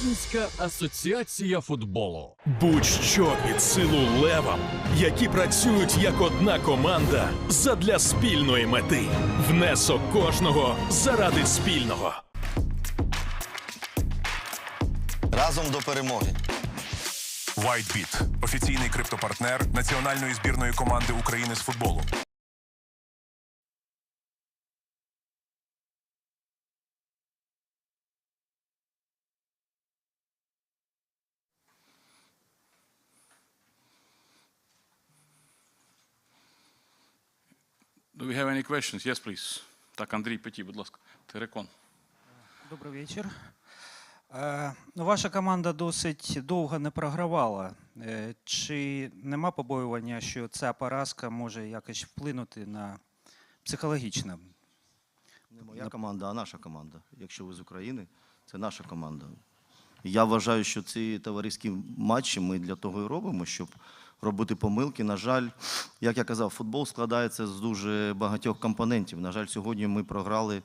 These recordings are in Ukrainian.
Українська асоціація футболу. Будь-що під силу левам, які працюють як одна команда задля спільної мети. Внесок кожного заради спільного. Разом до перемоги. WhiteBit – офіційний криптопартнер національної збірної команди України з футболу. Do we have any questions? Yes, please. Так, Андрій Петі, будь ласка. Терекон. Добрий вечір. Е, ну, ваша команда досить довго не програвала. Е, чи нема побоювання, що ця поразка може якось вплинути на психологічно? Не моя команда, а наша команда. Якщо ви з України, це наша команда. Я вважаю, що ці товариські матчі ми для того і робимо, щоб робити помилки. На жаль, як я казав, футбол складається з дуже багатьох компонентів. На жаль, сьогодні ми програли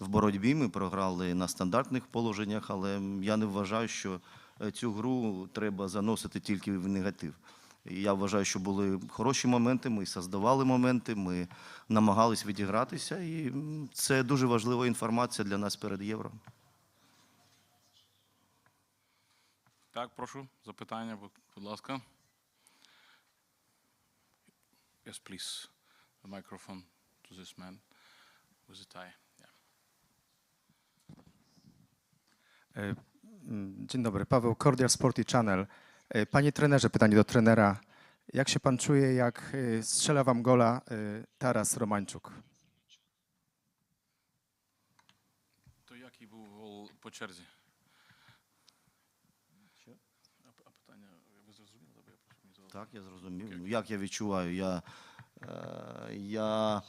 в боротьбі, ми програли на стандартних положеннях, але я не вважаю, що е, цю гру треба заносити тільки в негатив. Я вважаю, що були хороші моменти, ми создавали моменти, ми намагались відігратися, і це дуже важлива інформація для нас перед євро. Так, прошу, запитання, будь- будь ласка. Yes, please. The microphone to this man with the tie. Yeah. E, mm, dzień dobry, Paweł Kordial, Sporty Channel. E, panie trenerze, pytanie do trenera. Jak się pan czuje, jak e, strzela wam gola Taras Romańczuk? To jaki był po czerdzie? Так, я зрозумів. Ну, як я відчуваю, я, е, я е,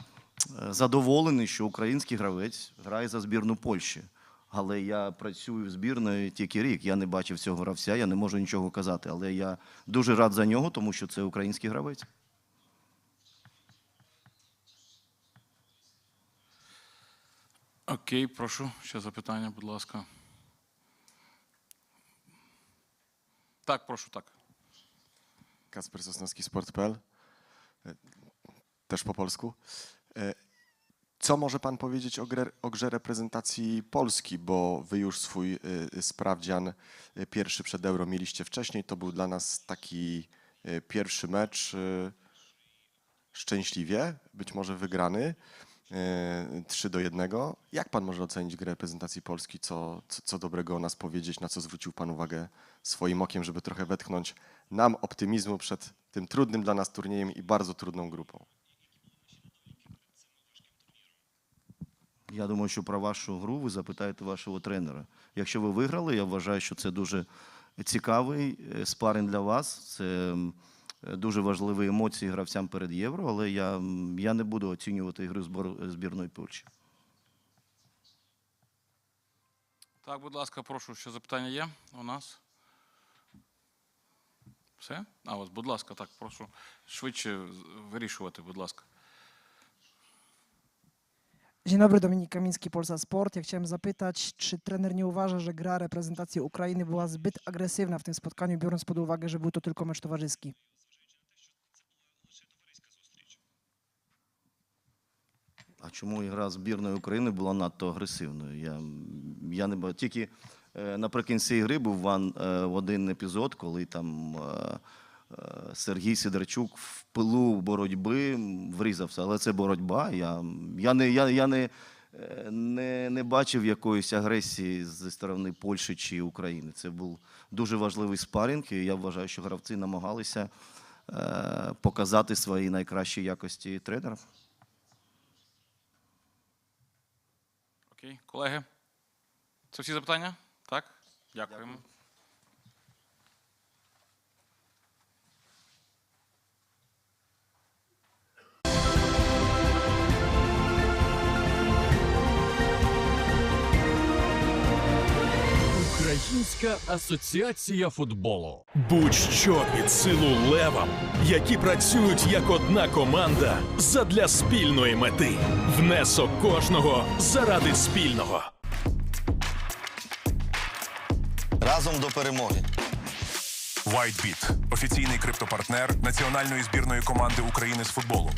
задоволений, що український гравець грає за збірну Польщі. Але я працюю в збірної тільки рік. Я не бачив цього гравця, я не можу нічого казати. Але я дуже рад за нього, тому що це український гравець. Окей, прошу, ще запитання, будь ласка. Так, прошу, так. Kasper Sosnowski, Sport.pl. E, Też po polsku. E, Co może Pan powiedzieć o, o grze reprezentacji Polski? Bo Wy już swój e, sprawdzian pierwszy przed Euro mieliście wcześniej. To był dla nas taki pierwszy mecz szczęśliwie, być może wygrany. e, 3 do 1. Jak Pan może ocenić grę reprezentacji Polski? Co, co, co dobrego o nas powiedzieć? Na co zwrócił Pan uwagę swoim okiem, żeby trochę wetchnąć nam optymizmu przed tym trudnym dla nas turniejem i bardzo trudną grupą? Я думаю, що про вашу гру ви запитаєте вашого тренера. Якщо ви виграли, я вважаю, що це дуже цікавий е, спаринг для вас. Це м, е, дуже важливі емоції гравцям перед євро, але я, я не буду оцінювати ігри збор- збірної Польщі. Так, будь ласка, прошу, ще запитання є у нас? Все? А ось, будь ласка, так, прошу швидше вирішувати, будь ласка. Dzień dobry, Dominik Kamiński, Polsa Sport. Ja chciałem zapytać, czy trener nie uważa, że gra reprezentacji Ukrainy była zbyt agresywna w tym spotkaniu, biorąc pod uwagę, że był to tylko mecz towarzyski? А чому ігра збірної України була надто агресивною? Я, я не бачу. Тільки е, наприкінці ігри був ван, е, один епізод, коли там е, е, Сергій Сидорчук в пилу боротьби врізався. Але це боротьба. Я, я, не, я, я не, е, не, не бачив якоїсь агресії зі сторони Польщі чи України. Це був дуже важливий спарінг, і я вважаю, що гравці намагалися е, показати свої найкращі якості тренера. Окей, колеги? Це всі запитання? Так? Дякуємо. Українська асоціація футболу. Будь-що під силу левам, які працюють як одна команда задля спільної мети. Внесок кожного заради спільного. Разом разом до перемоги. WhiteBit – офіційний криптопартнер національної збірної команди України з футболу.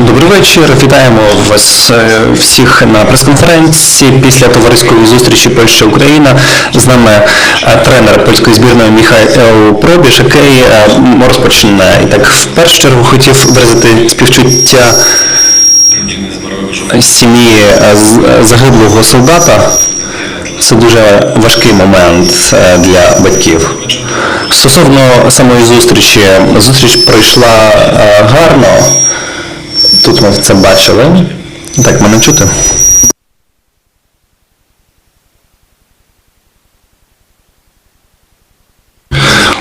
Добрий вечір. Вітаємо вас е, всіх на прес-конференції після товариської зустрічі Польща-Україна. З нами е, тренер польської збірної Міхайло Пробіж, який е, розпочне. І так, в першу чергу хотів виразити співчуття сім'ї загиблого солдата. Це дуже важкий момент для батьків. Стосовно самої зустрічі, зустріч пройшла гарно. Тут ми це бачили. Так, мене чути.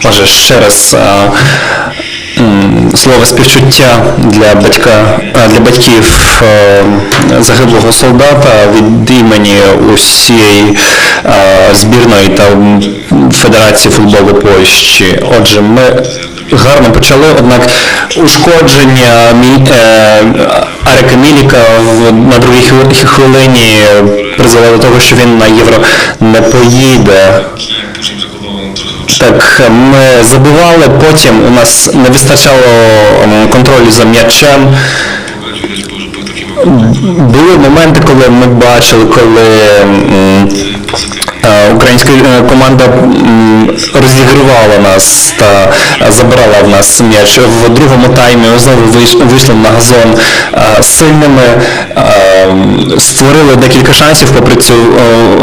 Отже, ще раз а, слово співчуття для батька а, для батьків е, загиблого солдата від імені усієї а, збірної та Федерації футболу Польщі. Отже, ми гарно почали, однак ушкодження е, Арика Міліка на другій хвилині призвело до того, що він на євро не поїде. Так, ми забивали, потім у нас не вистачало контролю за м'ячем. Були моменти, коли ми бачили, коли українська е, команда розігрувала нас та е, забирала в нас м'яч. В другому таймі знову вийшли на газон е, сильними, е, створили декілька шансів попри цю,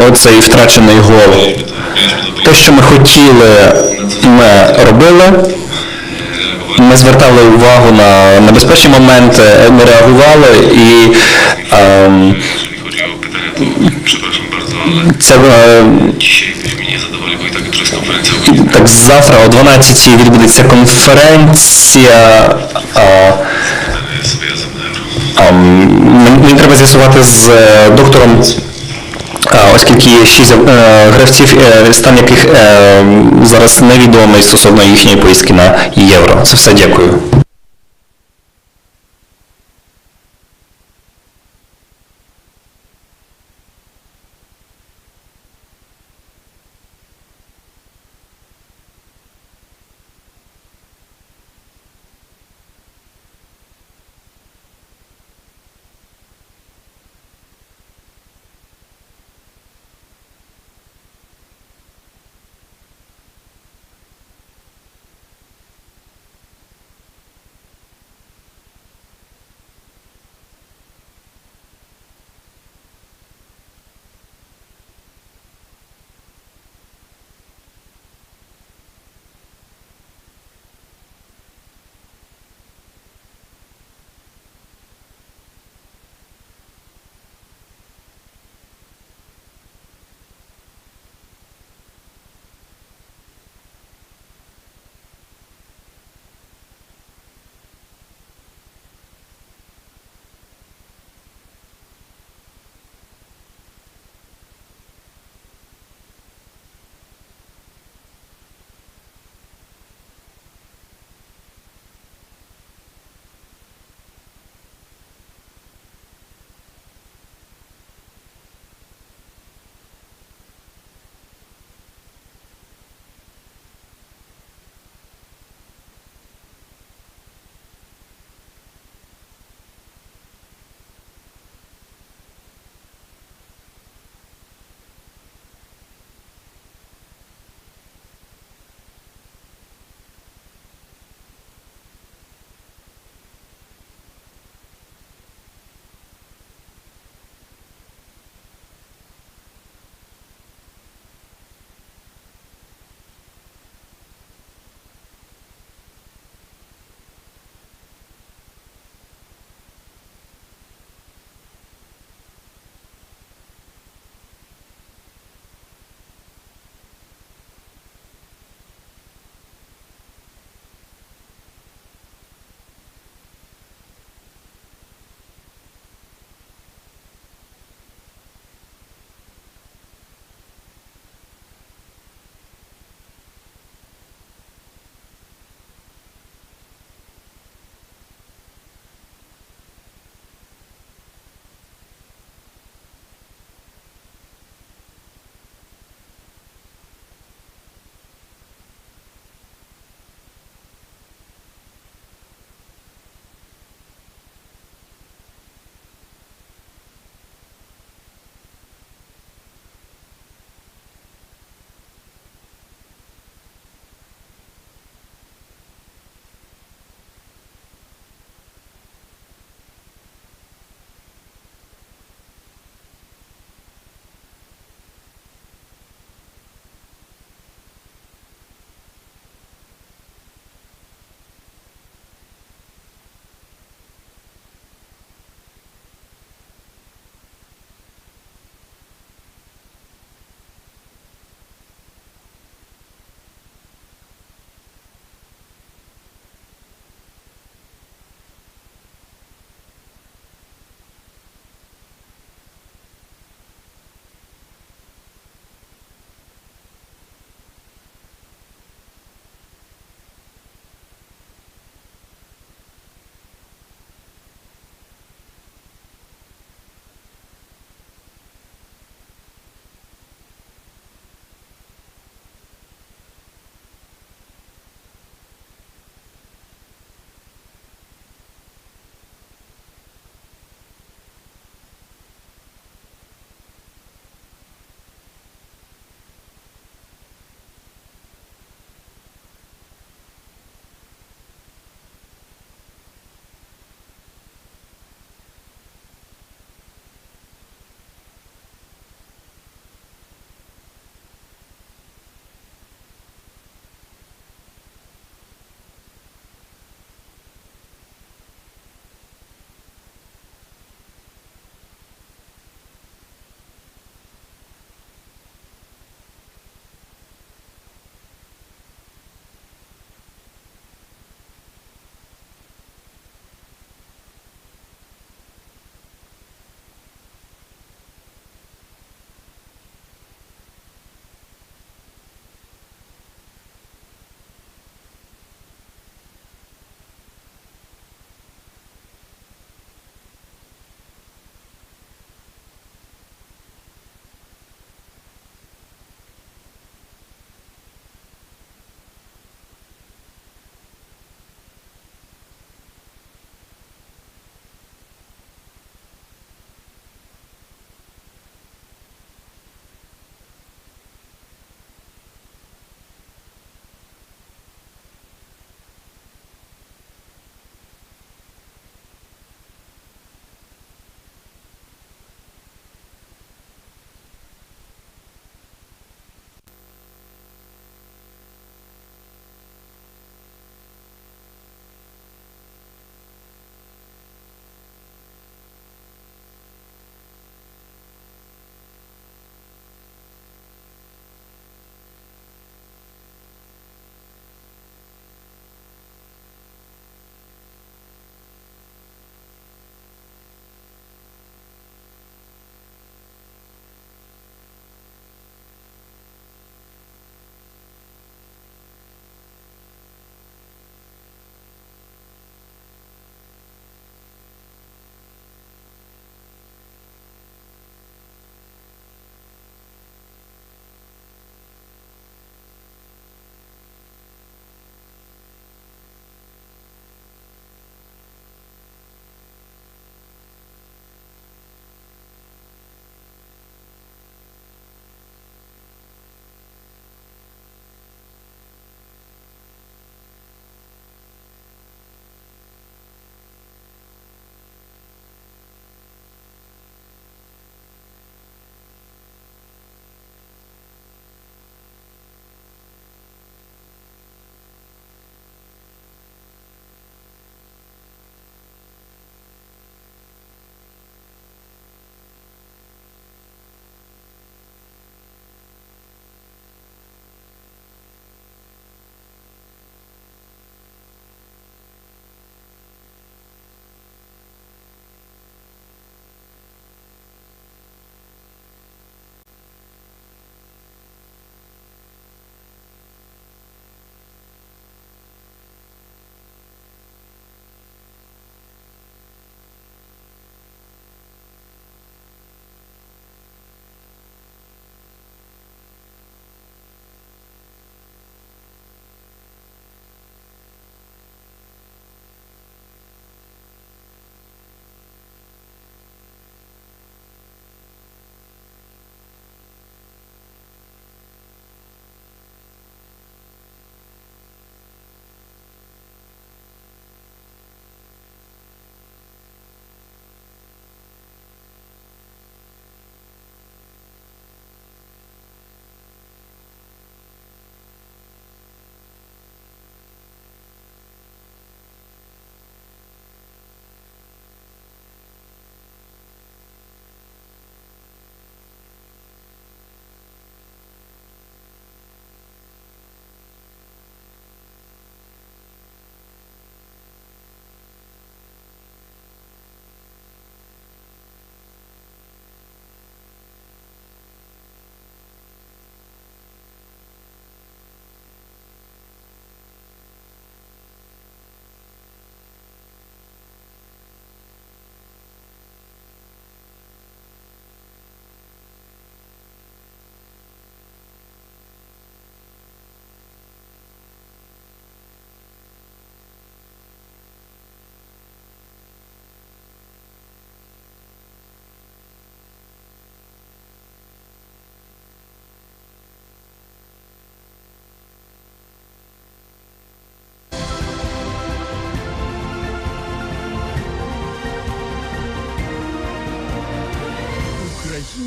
оцей втрачений гол. Те, що ми хотіли, ми робили. Ми звертали увагу на небезпечні моменти, ми реагували і ем, це е, так завтра о 12 відбудеться конференція. А, мені треба з'ясувати з е, доктором Оскільки шість е, гравців, стан яких зараз невідомий стосовно їхньої поїздки на євро. Це все дякую.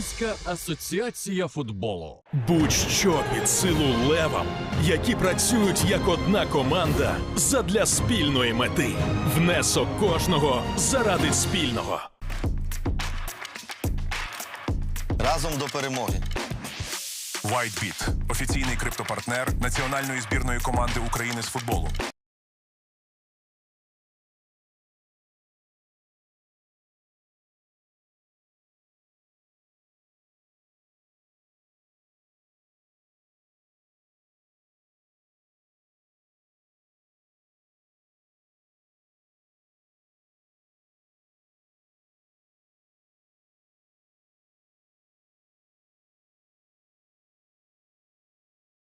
Українська асоціація футболу. Будь-що під силу левам, які працюють як одна команда задля спільної мети. Внесок кожного заради спільного. Разом до перемоги. WhiteBit – офіційний криптопартнер національної збірної команди України з футболу.